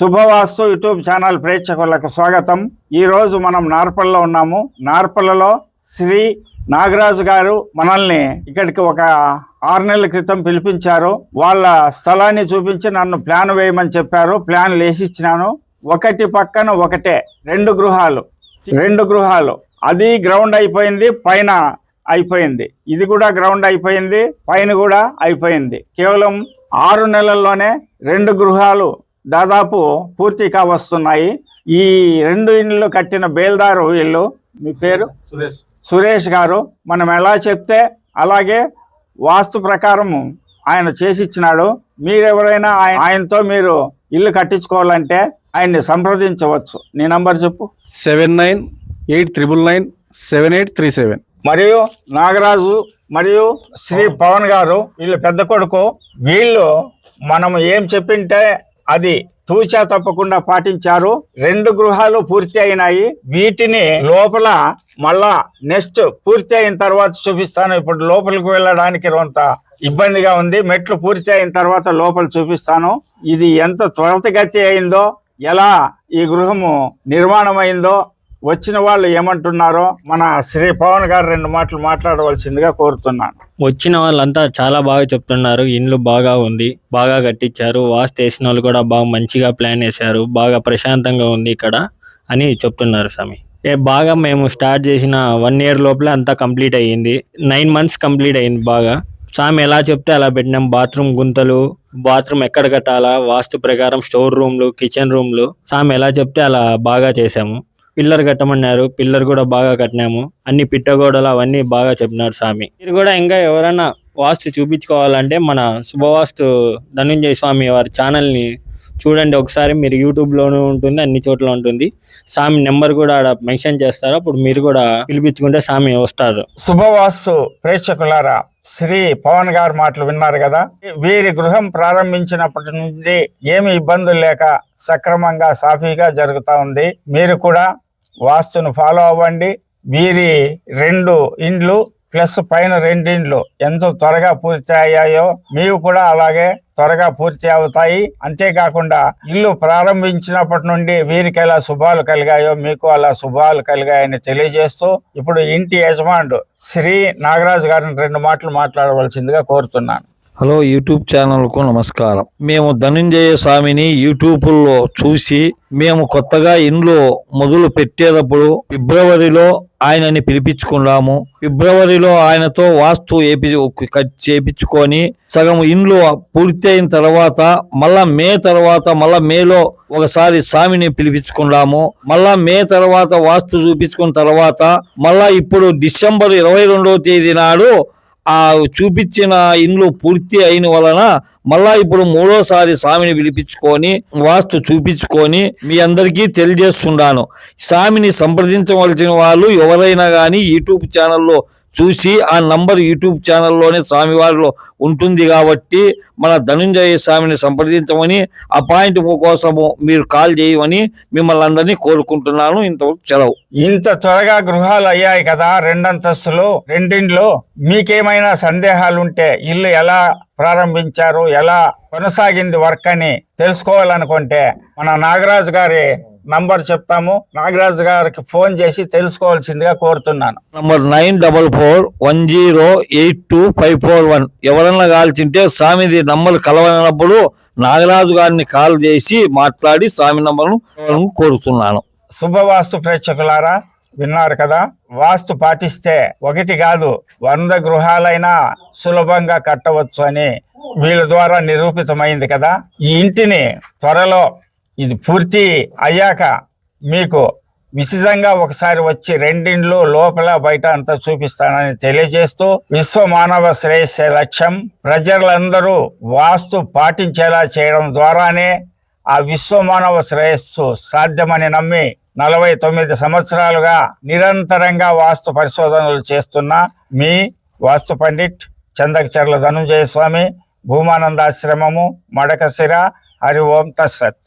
శుభవాస్తు YouTube channel ప్రేక్షకులకు స్వాగతం. ఈరోజు మనం నార్పల్లో ఉన్నాము. నార్పల్లలో శ్రీ నాగరాజు గారు మనల్ని ఇక్కడికి ఒక ఆరు నెలల క్రితం పిలిపించారు. వాళ్ళ స్థలాన్ని చూపించి నన్ను ప్లాన్ వేయమని చెప్పారు. ప్లాన్ లేచిచ్చినాను ఇచ్చినాను. ఒకటి పక్కన ఒకటే రెండు గృహాలు రెండు గృహాలు. అది గ్రౌండ్ అయిపోయింది పైన అయిపోయింది. ఇది కూడా గ్రౌండ్ అయిపోయింది పైన కూడా అయిపోయింది. కేవలం ఆరు నెలల్లోనే రెండు గృహాలు దాదాపు పూర్తి కావస్తున్నాయి ఈ రెండు ఇండ్లు కట్టిన బేల్దారు వీళ్ళు మీ పేరు? సురేష్. సురేష్ గారు మనం ఎలా చెప్తే అలాగే వాస్తు ప్రకారం ఆయన చేసిచ్చినాడు. మీరెవరైనా ఆయ- ఆయనతో మీరు ఇల్లు కట్టించుకోవాలంటే ఆయన్ని సంప్రదించవచ్చు. నీ నంబర్ చెప్పు. Seven nine eight triple nine seven eight three seven. మరియు నాగరాజు మరియు శ్రీ పవన్ గారు వీళ్ళు పెద్ద కొడుకు వీళ్ళు మనం ఏం చెప్పింటే అది తూచా తప్పకుండా పాటించారు. రెండు గృహాలు పూర్తి అయినాయి. వీటిని లోపల మళ్ళా నెక్స్ట్ పూర్తి అయిన తర్వాత చూపిస్తాను. ఇప్పుడు లోపలికి వెళ్ళడానికి కొంత ఇబ్బందిగా ఉంది. మెట్లు పూర్తి అయిన తర్వాత లోపల చూపిస్తాను. ఇది ఎంత త్వరతగతి అయిందో ఎలా ఈ గృహము నిర్మాణమైందో వచ్చిన వాళ్ళు ఏమంటున్నారో మన శ్రీ పవన్ గారు రెండు మాటలు మాట్లాడవలసిందిగా కోరుతున్నాను. వచ్చిన వాళ్ళంతా చాలా బాగా చెప్తున్నారు. ఇండ్లు బాగా ఉంది బాగా కట్టించారు. వాస్తు వేసిన వాళ్ళు కూడా బాగా మంచిగా ప్లాన్ వేశారు. బాగా ప్రశాంతంగా ఉంది ఇక్కడ అని చెప్తున్నారు స్వామి. ఏ బాగా మేము స్టార్ట్ చేసిన వన్ ఇయర్ లోపలే అంతా కంప్లీట్ అయ్యింది. నైన్ మంత్స్ కంప్లీట్ అయింది బాగా. స్వామి ఎలా చెప్తే అలా పెట్టినాం. బాత్రూమ్ గుంతలు బాత్రూమ్ ఎక్కడ కట్టాలా వాస్తు ప్రకారం స్టోర్ రూమ్లు కిచెన్ రూమ్లు. స్వామి ఎలా చెప్తే అలా బాగా చేసాము పిల్లర్ కట్టమన్నారు పిల్లర్ కూడా బాగా కట్టినాము. అన్ని పిట్టగోడలు అవన్నీ బాగా చెప్పినారు స్వామి. మీరు కూడా ఇంకా ఎవరైనా వాస్తు చూపించుకోవాలంటే మన శుభవాస్తు ధనుంజయ స్వామి వారి ఛానల్ని చూడండి. ఒకసారి మీరు యూట్యూబ్లోనూ ఉంటుంది అన్ని చోట్ల ఉంటుంది. స్వామి నెంబర్ కూడా ఆడ మెన్షన్ చేస్తారు. అప్పుడు మీరు కూడా పిలిపించుకుంటే స్వామి వస్తారు. శుభవాస్తు ప్రేక్షకులారా శ్రీ పవన్ గారు మాటలు విన్నారు కదా? వీరి గృహం ప్రారంభించినప్పటి నుండి ఏమి ఇబ్బందులు లేక సక్రమంగా సాఫీగా జరుగుతా ఉంది. మీరు కూడా వాస్తును ఫాలో అవ్వండి. వీరి రెండు ఇండ్లు ప్లస్ పైన రెండిండ్లు ఎంత త్వరగా పూర్తి అయ్యాయో మీవి కూడా అలాగే త్వరగా పూర్తి అవుతాయి. అంతేకాకుండా ఇల్లు ప్రారంభించినప్పటి నుండి వీరికి ఎలా శుభాలు కలిగాయో మీకు అలా శుభాలు కలిగాయని తెలియజేస్తూ ఇప్పుడు ఇంటి యజమానుడు శ్రీ నాగరాజు గారిని రెండు మాటలు మాట్లాడవలసిందిగా కోరుతున్నాను. హలో యూట్యూబ్ ఛానల్కు నమస్కారం. మేము ధనంజయ స్వామిని యూట్యూబ్లో చూసి మేము కొత్తగా ఇండ్లు మొదలు పెట్టేటప్పుడు ఫిబ్రవరిలో ఆయనని పిలిపించుకున్నాము. ఫిబ్రవరిలో ఆయనతో వాస్తు ఏపి కట్ చేపించుకొని సగం ఇండ్లు పూర్తి అయిన తర్వాత మళ్ళా మే తర్వాత మళ్ళా మేలో ఒకసారి స్వామిని పిలిపించుకున్నాము. మళ్ళా మే తర్వాత వాస్తు చూపించుకున్న తర్వాత మళ్ళా ఇప్పుడు డిసెంబర్ ఇరవై రెండవ తేదీ నాడు ఆ చూపించిన ఇండ్లు పూర్తి అయిన వలన మళ్ళా ఇప్పుడు మూడోసారి స్వామిని పిలిపించుకొని వాస్తు చూపించుకొని మీ అందరికీ తెలియజేస్తున్నాను. స్వామిని సంప్రదించవలసిన వాళ్ళు ఎవరైనా కానీ యూట్యూబ్ ఛానల్లో చూసి ఆ నంబర్ యూట్యూబ్ ఛానల్లోనే స్వామివారిలో ఉంటుంది కాబట్టి మన ధనుంజయ స్వామిని సంప్రదించమని అపాయింట్ కోసము మీరు కాల్ చేయమని మిమ్మల్ని అందరినీ కోరుకుంటున్నాను. ఇంతవరకు సెలవు. ఇంత త్వరగా గృహాలు అయ్యాయి కదా రెండంతస్తులు రెండింట్లో మీకేమైనా సందేహాలు ఉంటే ఇల్లు ఎలా ప్రారంభించారు ఎలా కొనసాగింది వర్క్ అని తెలుసుకోవాలనుకుంటే మన నాగరాజు గారి నంబర్ చెప్తాము. నాగరాజు గారికి ఫోన్ చేసి తెలుసుకోవాల్సిందిగా కోరుతున్నాను. Number nine double four one zero eight two five four one. ఎవరన్నా కాల్చింటే స్వామిది నంబర్ కలవనప్పుడు నాగరాజు గారిని కాల్ చేసి మాట్లాడి స్వామి నంబర్ను కోరుతున్నాను. శుభవాస్తు ప్రేక్షకులారా విన్నారు కదా? వాస్తు పాటిస్తే ఒకటి కాదు వంద గృహాలైనా సులభంగా కట్టవచ్చు అని వీళ్ళ ద్వారా నిరూపితమైంది కదా? ఈ ఇంటిని త్వరలో ఇది పూర్తి అయ్యాక మీకు విశిదంగా ఒకసారి వచ్చి రెండిండ్లు లోపల బయట అంతా చూపిస్తానని తెలియజేస్తూ విశ్వ మానవ శ్రేయస్సే లక్ష్యం. ప్రజలందరూ వాస్తు పాటించేలా చేయడం ద్వారానే ఆ విశ్వ మానవ శ్రేయస్సు సాధ్యమని నమ్మి నలభై తొమ్మిది సంవత్సరాలుగా నిరంతరంగా వాస్తు పరిశోధనలు చేస్తున్న మీ వాస్తు పండిట్ చందకచర్ల ధనుంజయ స్వామి భూమానందాశ్రమము మడకశిర హరి ఓం తస్సత్.